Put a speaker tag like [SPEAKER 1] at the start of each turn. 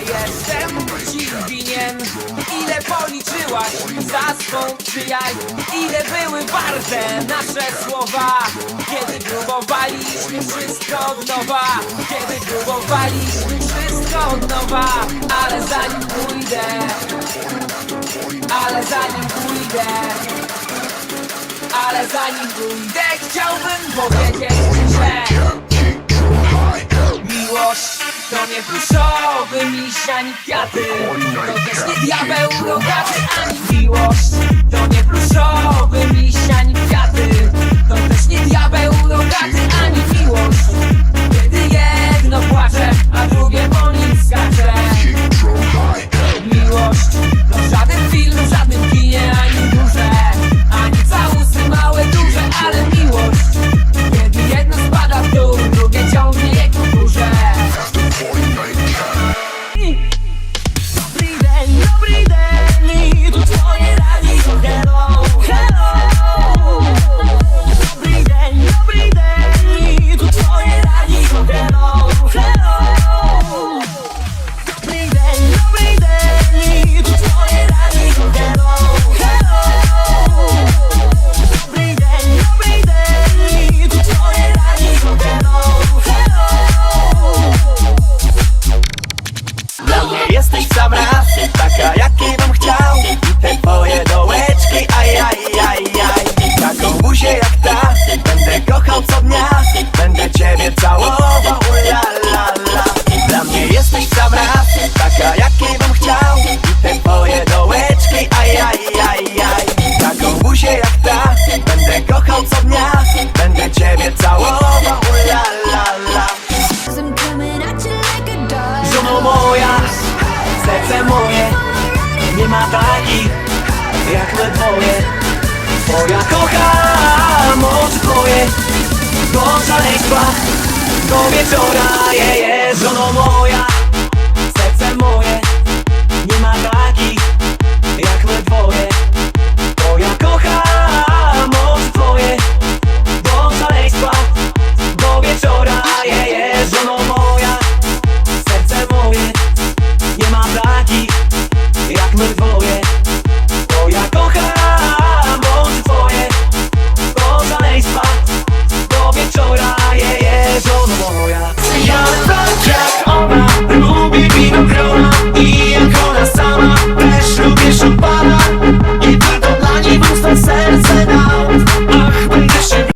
[SPEAKER 1] Jestem ci winien? Ile policzyłaś za swą przyjaźń? Ile były warte nasze słowa? Kiedy próbowaliśmy wszystko od nowa Kiedy próbowaliśmy wszystko od nowa Ale zanim pójdę Ale zanim pójdę Ale zanim pójdę Chciałbym powiedzieć że nie pluszowy miś ani kwiaty. To też nie diabeł rogaty ani miłość. To nie pluszowy miś ani kwiaty
[SPEAKER 2] raz Taka jakiej bym chciał? Te twoje dołeczki Aj, aj, aj, aj. Taką buzię jak ta Będę kochał co dnia. Będę ciebie całował La, la, la. Dla mnie jesteś sam raz Taka jakiej bym chciał. Te twoje dołeczki Aj, aj, aj, aj. Taką buzię jak ta Będę kochał co dnia. Będę ciebie całował La, la, la. Żono moja, serce moje nie ma takich jak my dwoje. Bo ja kocham oczy twoje. Do szaleństwa, do wieczora je, je, żono moja. Serce moje.